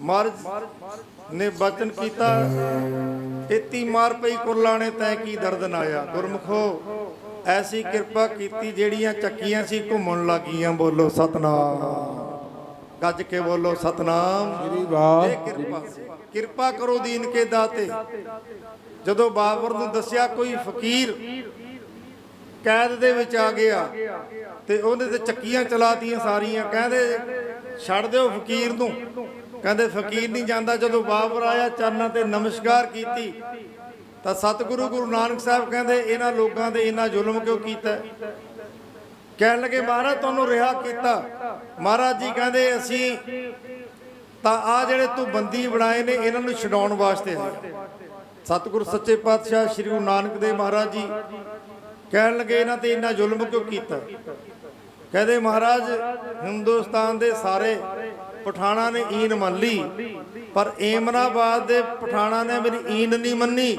ਮਹਾਰਾਜ ਨੇ ਬਚਨ ਕੀਤਾ। ਇਤੀ ਮਾਰ ਪਈ ਕੁਰਲਾਣੇ ਤੈ ਕੀ ਦਰਦ ਨਾ ਆਇਆ ਗੁਰਮਖੋ ਐਸੀ ਕਿਰਪਾ ਕੀਤੀ ਜਿਹੜੀਆਂ ਚੱਕੀਆਂ ਸੀ ਘੁੰਮਣ ਲੱਗੀਆਂ ਬੋਲੋ ਸਤਨਾਮ। ਗੱਜ ਕੇ ਬੋਲੋ ਸਤਨਾਮ। ਸ੍ਰੀ ਵਾਹ ਕਿਰਪਾ ਕਿਰਪਾ ਕਰੋ ਦੀਨ ਕੇ ਦਾਤੇ। ਜਦੋਂ ਬਾਬਰ ਨੂੰ ਦੱਸਿਆ ਕੋਈ ਫਕੀਰ ਕੈਦ ਦੇ ਵਿੱਚ ਆ ਗਿਆ ਤੇ ਉਹਨੇ ਤੇ ਚੱਕੀਆਂ ਚਲਾਤੀਆਂ ਸਾਰੀਆਂ ਕਹਿੰਦੇ ਛੱਡ ਦਿਓ ਫਕੀਰ ਨੂੰ। ਕਹਿੰਦੇ ਫਕੀਰ ਨਹੀਂ ਜਾਂਦਾ ਜਦੋਂ ਬਾਬਰ ਆਇਆ, ਚਰਨਾਂ ਤੇ ਨਮਸਕਾਰ ਕੀਤੀ। ਤਾਂ ਸਤਿਗੁਰੂ ਗੁਰੂ ਨਾਨਕ ਸਾਹਿਬ ਕਹਿੰਦੇ, ਇਹਨਾਂ ਲੋਕਾਂ ਦੇ ਇਹਨਾਂ ਜ਼ੁਲਮ ਕਿਉਂ ਕੀਤਾ? ਕਹਿਣ ਲੱਗੇ, ਮਹਾਰਾਜ, ਤੁਹਾਨੂੰ ਰਿਹਾ ਕੀਤਾ। ਮਹਾਰਾਜ ਜੀ ਕਹਿੰਦੇ, ਅਸੀਂ ਤਾਂ ਆ ਜਿਹੜੇ ਤੂੰ ਬੰਦੀ ਬਣਾਏ ਨੇ, ਇਹਨਾਂ ਨੂੰ ਛਡਾਉਣ ਵਾਸਤੇ ਹੈ। ਸਤਿਗੁਰੂ ਸੱਚੇ ਪਾਤਸ਼ਾਹ ਸ੍ਰੀ ਗੁਰੂ ਨਾਨਕ ਦੇਵ ਮਹਾਰਾਜ ਜੀ ਕਹਿਣ ਲੱਗੇ, ਇਹਨਾਂ ਤੇ ਇੰਨਾ ਜ਼ੁਲਮ ਕਿਉਂ ਕੀਤਾ? ਕਹਿੰਦੇ, ਮਹਾਰਾਜ, ਹਿੰਦੁਸਤਾਨ ਦੇ ਸਾਰੇ ਪਠਾਣਾ ਨੇ ਈਨ ਮੰਨ ਲਈ। ਪਰ ਏਮਨਾਬਾਦ ਦੇ ਪਠਾਣਾ ਨੇ ਮੇਰੀ ਈਨ ਨਹੀਂ ਮੰਨੀ।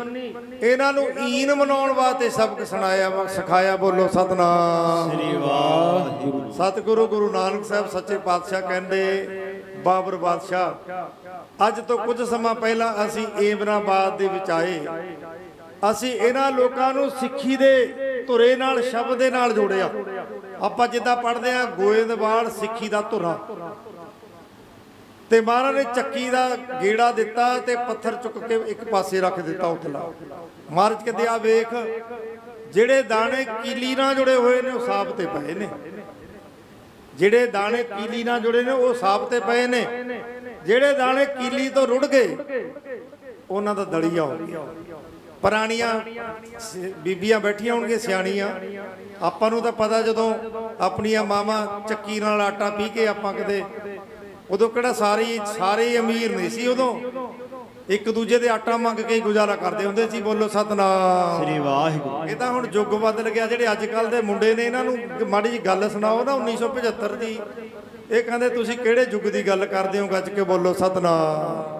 ਇਹਨਾਂ ਨੂੰ ਈਨ ਮਨਾਉਣ ਵਾਸਤੇ ਸਬਕ ਸੁਣਾਇਆ ਸਿਖਾਇਆ ਬੋਲੋ ਸਤਨਾਮ। ਸ੍ਰੀ ਵਾਹਿਗੁਰੂ। ਸਤਿਗੁਰੂ ਗੁਰੂ ਨਾਨਕ ਸਾਹਿਬ ਸੱਚੇ ਪਾਤਸ਼ਾਹ ਕਹਿੰਦੇ ਬਾਬਰ ਬਾਦਸ਼ਾਹ ਅੱਜ ਤੋਂ ਕੁਝ ਸਮਾਂ ਪਹਿਲਾਂ ਅਸੀਂ ਏਮਨਾਬਾਦ ਦੇ ਵਿੱਚ ਆਏ। ਅਸੀਂ ਇਹਨਾਂ ਲੋਕਾਂ ਨੂੰ ਸਿੱਖੀ ਦੇ ਧੁਰੇ ਨਾਲ ਸ਼ਬਦ ਦੇ ਨਾਲ ਜੋੜਿਆ। ਆਪਾਂ ਜਿੱਦਾਂ ਪੜ੍ਹਦੇ ਆ ਗੋਇੰਦਵਾਲ ਸਿੱਖੀ ਦਾ ਧੁਰਾ। ਤੇ ਮਹਾਰਾਜ ਨੇ ਚੱਕੀ ਦਾ ਗੇੜਾ ਦਿੱਤਾ ਤੇ ਪੱਥਰ ਚੁੱਕ ਕੇ ਇੱਕ ਪਾਸੇ ਰੱਖ ਦਿੱਤਾ ਉਥਲਾ। ਮਹਾਰਾਜ ਕਹਿੰਦੇ ਆ ਵੇਖ, ਜਿਹੜੇ ਦਾਣੇ ਕੀਲੀ ਨਾਲ ਜੁੜੇ ਹੋਏ ਨੇ, ਉਹ ਸਾਫ਼ ਤੇ ਪਏ ਨੇ। ਜਿਹੜੇ ਦਾਣੇ ਕੀਲੀ ਨਾਲ ਜੁੜੇ ਨੇ, ਉਹ ਸਾਫ਼ ਤੇ ਪਏ ਨੇ। ਜਿਹੜੇ ਦਾਣੇ ਕੀਲੀ ਤੋਂ ਰੁੜ ਗਏ, ਉਹਨਾਂ ਦਾ ਦਲੀਆ ਹੋ ਗਿਆ। ਪੁਰਾਣੀਆਂ ਬੀਬੀਆਂ ਬੈਠੀਆਂ ਹੋਣਗੇ ਸਿਆਣੀਆਂ। ਆਪਾਂ ਨੂੰ ਤਾਂ ਪਤਾ ਜਦੋਂ ਆਪਣੀਆਂ ਮਾਵਾਂ ਚੱਕੀ ਨਾਲ ਆਟਾ ਪੀ ਕੇ ਆਪਾਂ ਕਦੇ ਉਦੋਂ ਕਿਹੜਾ ਸਾਰੇ ਸਾਰੇ ਅਮੀਰ ਨਹੀਂ ਸੀ ਉਦੋਂ। ਇੱਕ ਦੂਜੇ ਦੇ ਆਟਾ ਮੰਗ ਕੇ ਹੀ ਗੁਜ਼ਾਰਾ ਕਰਦੇ ਹੁੰਦੇ ਸੀ ਬੋਲੋ ਸਤਨਾਮ। ਸ੍ਰੀ ਵਾਹਿਗੁਰੂ। ਇਹ ਤਾਂ ਹੁਣ ਯੁੱਗ ਬਦਲ ਗਿਆ ਜਿਹੜੇ ਅੱਜ ਕੱਲ ਦੇ ਮੁੰਡੇ ਨੇ ਇਹਨਾਂ ਨੂੰ ਮਾੜੀ ਜੀ ਗੱਲ ਸੁਣਾਓ ਨਾ 1975 ਦੀ। ਇਹ ਕਹਿੰਦੇ ਤੁਸੀਂ ਕਿਹੜੇ ਯੁੱਗ ਦੀ ਗੱਲ ਕਰਦੇ ਹੋ? ਗੱਜ ਕੇ ਬੋਲੋ ਸਤਨਾਮ।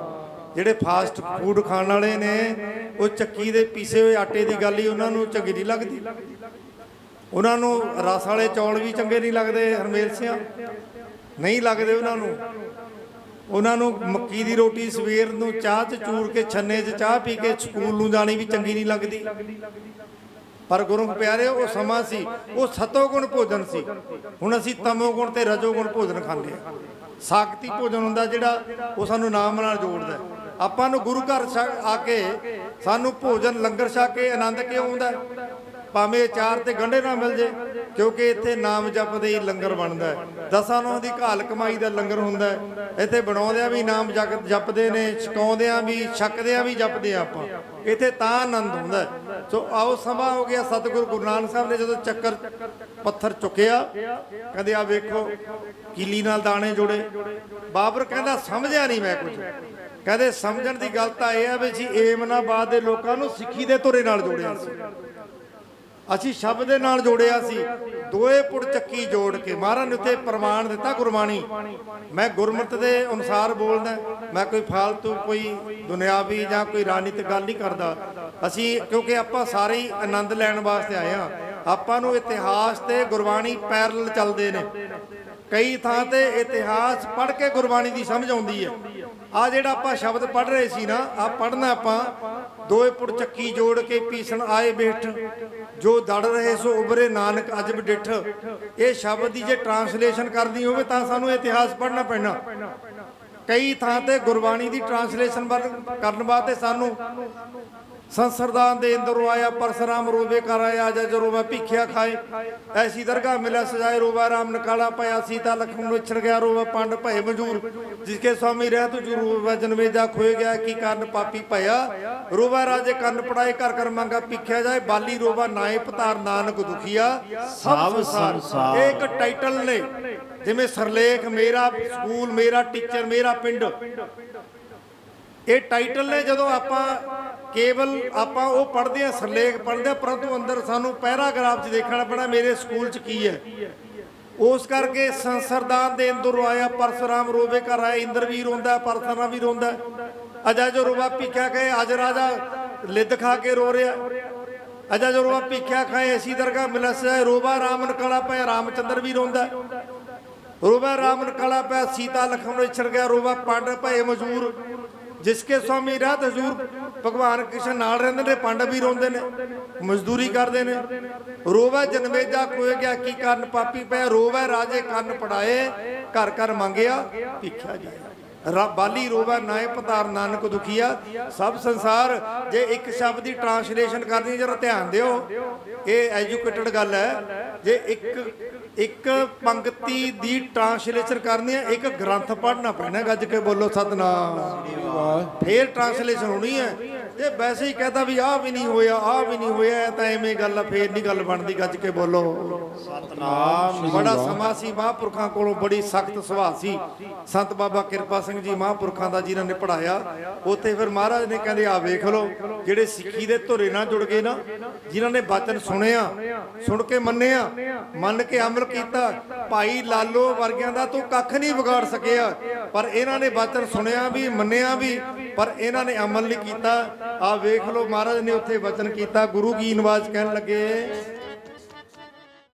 ਜਿਹੜੇ ਫਾਸਟ ਫੂਡ ਖਾਣ ਵਾਲੇ ਨੇ ਉਹ ਚੱਕੀ ਦੇ ਪੀਸੇ ਹੋਏ ਆਟੇ ਦੀ ਗੱਲ ਹੀ ਉਹਨਾਂ ਨੂੰ ਚੰਗੀ ਨਹੀਂ ਲੱਗਦੀ। ਉਹਨਾਂ ਨੂੰ ਰਸ ਵਾਲੇ ਚੌਲ ਵੀ ਚੰਗੇ ਨਹੀਂ ਲੱਗਦੇ ਹਰਮੇਲ ਸਿਆਂ। ਨਹੀਂ ਲੱਗਦੇ ਉਹਨਾਂ ਨੂੰ। ਉਹਨਾਂ ਨੂੰ ਮੱਕੀ ਦੀ ਰੋਟੀ ਸਵੇਰ ਨੂੰ ਚਾਹ ਚ ਚੂਰ ਕੇ, ਛੰਨੇ 'ਚ ਚਾਹ ਪੀ ਕੇ ਸਕੂਲ ਨੂੰ ਜਾਣੀ ਵੀ ਚੰਗੀ ਨਹੀਂ ਲੱਗਦੀ। ਪਰ ਗੁਰੂ ਪਿਆਰੇ, ਉਹ ਸਮਾਂ ਸੀ, ਉਹ ਸਤੋ ਗੁਣ ਭੋਜਨ ਸੀ। ਹੁਣ ਅਸੀਂ ਤਮੋ ਗੁਣ ਤੇ ਰਜੋ ਗੁਣ ਭੋਜਨ ਖਾਂਦੇ ਆ ਸਾਖਤੀ ਭੋਜਨ ਹੁੰਦਾ ਜਿਹੜਾ, ਉਹ ਸਾਨੂੰ ਨਾਮ ਨਾਲ ਜੋੜਦਾ ਆਪਾਂ ਨੂੰ ਗੁਰੂ ਘਰ ਛਕ- ਆ ਕੇ ਸਾਨੂੰ ਭੋਜਨ ਲੰਗਰ ਛਕ ਕੇ ਆਨੰਦ ਕਿਉਂ ਆਉਂਦਾ ਭਾਵੇਂ ਚਾਰ ਤੇ ਗੰਢੇ ਨਾ ਮਿਲ ਜੇ, ਕਿਉਂਕਿ ਇੱਥੇ ਨਾਮ ਜਪਦੇ ਹੀ ਲੰਗਰ ਬਣਦਾ ਦਸਾਂ ਨੂੰ ਦੀ ਘਾਲ ਕਮਾਈ ਦਾ ਲੰਗਰ ਹੁੰਦਾ ਇੱਥੇ ਬਣਾਉਂਦਿਆਂ ਵੀ ਨਾਮ ਜਗ- ਜਪਦੇ ਨੇ, ਛਕਾਉਂਦਿਆਂ ਵੀ, ਛਕਦਿਆਂ ਵੀ ਜਪਦੇ ਆ ਆਪਾਂ। ਇੱਥੇ ਤਾਂ ਆਨੰਦ ਹੁੰਦਾ ਸੋ ਆਓ, ਸਮਾਂ ਹੋ ਗਿਆ ਸਤਿਗੁਰੂ ਗੁਰੂ ਨਾਨਕ ਸਾਹਿਬ ਨੇ ਜਦੋਂ ਚੱਕਰ ਪੱਥਰ ਚੁੱਕਿਆ, ਕਹਿੰਦੇ ਆ ਵੇਖੋ, ਕੀਲੀ ਨਾਲ ਦਾਣੇ ਜੋੜੇ। ਬਾਬਰ ਕਹਿੰਦਾ, ਸਮਝਿਆ ਨਹੀਂ ਮੈਂ ਕੁਝ ਕਹਿੰਦੇ, ਸਮਝਣ ਦੀ ਗੱਲ ਤਾਂ ਇਹ ਆ ਵੀ ਜੀ ਏਮਨਾਬਾਦ ਦੇ ਲੋਕਾਂ ਨੂੰ ਸਿੱਖੀ ਦੇ ਧੁਰੇ ਨਾਲ ਜੋੜਿਆ ਸੀ। ਅਸੀਂ ਸ਼ਬਦ ਦੇ ਨਾਲ ਜੋੜਿਆ ਸੀ। ਦੋਏ ਪੁੜ ਚੱਕੀ ਜੋੜ ਕੇ। ਮਹਾਰਾਜ ਨੇ ਉੱਥੇ ਪ੍ਰਮਾਣ ਦਿੱਤਾ ਗੁਰਬਾਣੀ। ਮੈਂ ਗੁਰਮਤਿ ਦੇ ਅਨੁਸਾਰ ਬੋਲਦਾ, ਮੈਂ ਕੋਈ ਫਾਲਤੂ ਕੋਈ ਦੁਨਿਆਵੀ ਜਾਂ ਕੋਈ ਰਾਜਨੀਤਿਕ ਗੱਲ ਨਹੀਂ ਕਰਦਾ। ਅਸੀਂ ਕਿਉਂਕਿ ਆਪਾਂ ਸਾਰੇ ਹੀ ਆਨੰਦ ਲੈਣ ਵਾਸਤੇ ਆਏ ਆ ਆਪਾਂ ਨੂੰ ਇਤਿਹਾਸ ਤੇ ਗੁਰਬਾਣੀ ਪੈਰਲ ਚੱਲਦੇ ਨੇ। ਕਈ ਥਾਂ ਤੇ ਇਤਿਹਾਸ ਪੜ੍ਹ ਕੇ ਗੁਰਬਾਣੀ ਦੀ ਸਮਝ ਆਉਂਦੀ ਹੈ। ਆ ਜਿਹੜਾ ਆਪਾਂ ਸ਼ਬਦ ਪੜ੍ਹ ਰਹੇ ਸੀ ਨਾ ਆ ਪੜ੍ਹਨਾ ਆਪਾਂ ਦੋਏ ਪੁੜ ਚੱਕੀ ਜੋੜ ਕੇ ਪੀਸਣ ਆਏ ਬੇਠ। ਜੋ ਦੜ ਰਹੇ ਸੋ ਉਬਰੇ ਨਾਨਕ ਅਜਬ ਡਿਠ। ਇਹ ਸ਼ਬਦ ਦੀ ਜੇ ਟ੍ਰਾਂਸਲੇਸ਼ਨ ਕਰਨੀ ਹੋਵੇ ਤਾਂ ਸਾਨੂੰ ਇਤਿਹਾਸ ਪੜ੍ਹਨਾ ਪੈਣਾ। ਕਈ ਥਾਂ ਤੇ ਗੁਰਬਾਣੀ ਦੀ ਟਰਾਂਸਲੇਸ਼ਨ ਕਰਨ ਵਾਸਤੇ ਸਾਨੂੰ ਸੰਸਰਦਾਨ ਦੇ ਅੰਦਰੋਂ ਆਇਆ ਪਰਸਰਾਮ ਰੋਵੇ ਕਰ ਆਇਆ ਜਾ ਜੋ ਰੋਵਾ ਭਿੱਖਿਆ ਖਾਏ ਐਸੀ ਦਰਗਾਹ ਮਿਲਿਆ ਸਜਾਏ ਰੋਵਾ ਰਾਮ ਨਕਾਲਾ ਪਾਇਆ ਸੀਤਾ ਲਖਨ ਨੂੰ ਵਿਛੜ ਗਿਆ ਰੋਵਾ ਪੰਡ ਭਏ ਮਜੂਰ ਜਿਸਕੇ ਸਵਾਮੀ ਰਹਿ ਤੁ ਜੂ ਰੋਵਾ ਜਨਵੇਜਾ ਖੋਏ ਗਿਆ ਕੀ ਕਾਰਨ ਪਾਪੀ ਭਇਆ? ਰੋਵਾ ਰਾਜੇ ਕੰਨ ਪੜਾਏ ਕਰ ਕਰ ਮੰਗਾ ਭਿੱਖਿਆ ਜਾਏ ਬਾਲੀ ਰੋਵਾ ਨਾਏ ਪਤਾਰ ਨਾਨਕ ਦੁਖੀਆ ਸਭ ਸੰਸਾਰ। ਇਹ ਇੱਕ ਟਾਈਟਲ ਨੇ। ਜਿਵੇਂ ਸਰਲੇਖ, ਮੇਰਾ ਸਕੂਲ, ਮੇਰਾ ਟੀਚਰ, ਮੇਰਾ ਪਿੰਡ। ਇਹ ਟਾਈਟਲ ਨੇ ਜਦੋਂ ਆਪਾਂ ਕੇਵਲ ਆਪਾਂ ਉਹ ਪੜ੍ਹਦੇ ਆ ਸਰਲੇਖ ਪੜ੍ਹਦੇ ਆ ਪਰੰਤੂ ਅੰਦਰ ਸਾਨੂੰ ਪੈਰਾਗ੍ਰਾਫ 'ਚ ਦੇਖਣਾ ਪੈਣਾ ਮੇਰੇ ਸਕੂਲ 'ਚ ਕੀ ਹੈ। ਉਸ ਕਰਕੇ ਸੰਸਰਦਾਨ ਦੇ ਅੰਦਰੋਂ ਆਇਆ, ਪਰਸਰਾਮ ਰੋਵੇ ਕਰ ਆਇਆ, ਇੰਦਰਵੀਰ ਰੋਂਦਾ ਪਰਸਰਾਮ ਵੀ ਰੋਂਦਾ ਅਜਾ ਜੋ ਰੋਵਾ ਭਿੱਖਿਆ ਕਹੇ ਅਜ ਰਾਜਾ ਲਿੱਦ ਖਾ ਕੇ ਰੋ ਰਿਹਾ। ਅਜਾ ਜੋ ਰੋਵਾ ਭਿੱਖਿਆ ਖਾਏ ਐਸੀ ਦਰਗਾ ਮਿਲਸ ਰੋਵਾ ਰਾਮ ਨਕਾਲਾ ਪਿਆ ਰਾਮਚੰਦਰ ਵੀ ਰੋਂਦਾ ਰੋਵਾ ਰਾਮਨ ਕਲਾ ਪੈ ਸੀਤਾ ਲਖਨ ਵਿਛੜ ਗਿਆ, ਰੋਵਾ ਪੰਡ ਭਏ ਮਜੂਰ ਜਿਸਕੇ ਸਵਾਮੀ ਰਾਤ ਹਜੂਰ ਭਗਵਾਨ ਕ੍ਰਿਸ਼ਨ ਨਾਲ ਰਹਿੰਦੇ ਨੇ, ਪੰਡ ਵੀ ਰੋਂਦੇ ਨੇ, ਮਜ਼ਦੂਰੀ ਕਰਦੇ ਨੇ। ਰੋਵਾ ਜਨਮੇਜਾ ਕੋਏ ਗਿਆ, ਕੀ ਕਰਨ ਪਾਪੀ ਪੈ ਰੋਵਾ ਰਾਜੇ ਕੰਨ ਪੜਾਏ, ਘਰ ਘਰ ਮੰਗਿਆ, ਭੀਖਿਆ ਜੀ। ਬਾਲੀ ਰੋਵਾ ਨਾਏ ਪਤਾਰ ਨਾਨਕ ਦੁਖੀਆ। ਸਭ ਸੰਸਾਰ ਜੇ ਇੱਕ ਸ਼ਬਦ ਦੀ ਟ੍ਰਾਂਸਲੇਸ਼ਨ ਕਰਨੀ ਜਰਾ ਧਿਆਨ ਦਿਓ। ਇਹ ਐਜੂਕੇਟਡ ਗੱਲ ਹੈ। ਜੇ ਇੱਕ ਇੱਕ ਪੰਕਤੀ ਦੀ ਟਰਾਂਸਲੇਸ਼ਨ ਕਰਨੀ ਹੈ ਇੱਕ ਗ੍ਰੰਥ ਪੜ੍ਹਨਾ ਪੈਣਾ ਗੱਜ ਕੇ ਬੋਲੋ ਸਤਨਾਮ। ਫੇਰ ਟਰਾਂਸਲੇਸ਼ਨ ਹੋਣੀ ਹੈ। ਜੇ ਵੈਸੇ ਹੀ ਕਹਤਾ ਵੀ ਆਹ ਵੀ ਨਹੀਂ ਹੋਇਆ ਆਹ ਵੀ ਨਹੀਂ ਹੋਇਆ ਤਾਂ ਐਵੇਂ ਗੱਲ ਆ ਫੇਰ ਨਹੀਂ ਗੱਲ ਬਣਦੀ ਗੱਜ ਕੇ ਬੋਲੋ। ਸਤਨਾਮ ਬੜਾ ਸਮਾਂ ਸੀ ਮਹਾਂਪੁਰਖਾਂ ਕੋਲੋਂ ਬੜੀ ਸਖਤ ਸੁਭਾਅ ਸੀ। ਸੰਤ ਬਾਬਾ ਕਿਰਪਾ ਸਿੰਘ ਜੀ ਮਹਾਂਪੁਰਖਾਂ ਦਾ ਜਿਨ੍ਹਾਂ ਨੇ ਪੜਾਇਆ ਉੱਥੇ ਫਿਰ ਮਹਾਰਾਜ ਨੇ ਕਹਿੰਦੇ ਆ ਵੇਖ ਲਓ ਜਿਹੜੇ ਸਿੱਖੀ ਦੇ ਧੁਰੇ ਨਾਲ ਜੁੜ ਗਏ ਨਾ ਜਿਨ੍ਹਾਂ ਨੇ ਬਚਨ ਸੁਣਿਆ ਸੁਣ ਕੇ ਮੰਨਿਆ ਮੰਨ ਕੇ ਅਮਲ ਕੀਤਾ ਭਾਈ ਲਾਲੋ ਵਰਗਿਆਂ ਦਾ ਤੂੰ ਕੱਖ ਨਹੀਂ ਵਿਗਾੜ ਸਕਿਆ ਪਰ ਇਹਨਾਂ ਨੇ ਬਚਨ ਸੁਣਿਆ ਵੀ ਮੰਨਿਆ ਵੀ ਪਰ ਇਹਨਾਂ ਨੇ ਅਮਲ ਨਹੀਂ ਕੀਤਾ। ਆ ਵੇਖ ਲਓ ਮਹਾਰਾਜ ਨੇ ਉੱਥੇ ਵਚਨ ਕੀਤਾ। ਗੁਰੂ ਕੀ ਨਵਾਜ਼ ਕਹਿਣ ਲੱਗੇ।